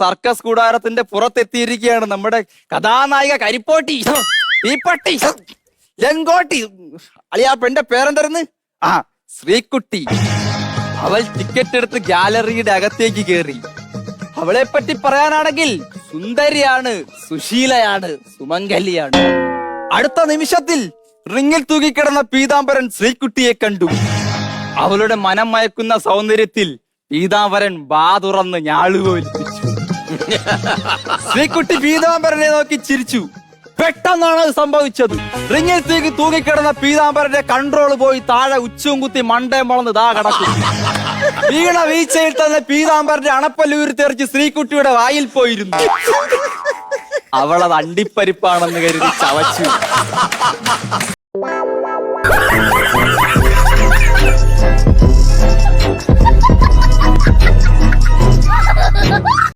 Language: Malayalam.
സർക്കസ് കൂടാരത്തിന്റെ പുറത്തെത്തിയിരിക്കുകയാണ് നമ്മുടെ കഥാനായിക കരിപ്പോട്ടി. തീപ്പട്ടി. ലങ്കോട്ടി. അളിയാ പെണ്ടെ പേരെന്തരുന്ന് ആ ശ്രീകുട്ടി. അവൾ ടിക്കറ്റ് എടുത്ത് ഗാലറിയുടെ അകത്തേക്ക് കയറി അവളെ പറ്റി പറയാനാണെങ്കിൽ സുന്ദരിയാണ് സുശീലയാണ് സുമംഗലിയാണ്. അടുത്ത നിമിഷത്തിൽ റിങ്ങിൽ തൂങ്ങിക്കിടന്ന പീതാംബരൻ ശ്രീകുട്ടിയെ കണ്ടു. അവളുടെ മനം മയക്കുന്ന സൗന്ദര്യത്തിൽ പീതാംബരൻ ബാ തുറന്ന് ശ്രീകുട്ടി പീതാംബരനെ നോക്കി ചിരിച്ചു. പെട്ടെന്നാണ് അത് സംഭവിച്ചത്. റിങ്ങിൽ തൂക്കി തൂങ്ങിക്കിടന്ന പീതാംബരന്റെ കൺട്രോൾ പോയി താഴെ ഉച്ചവും കുത്തി മണ്ടയം വളർന്ന് ദാ കടക്കും. വീണ വീഴ്ചയിൽ തന്നെ പീതാംബരന്റെ അണപ്പല്ലൂരി തെറിച്ച് ശ്രീകുട്ടിയുടെ വായിൽ പോയിരുന്നു. അവളത് അണ്ടിപ്പരിപ്പാണെന്ന് കരുതി ചവച്ചു.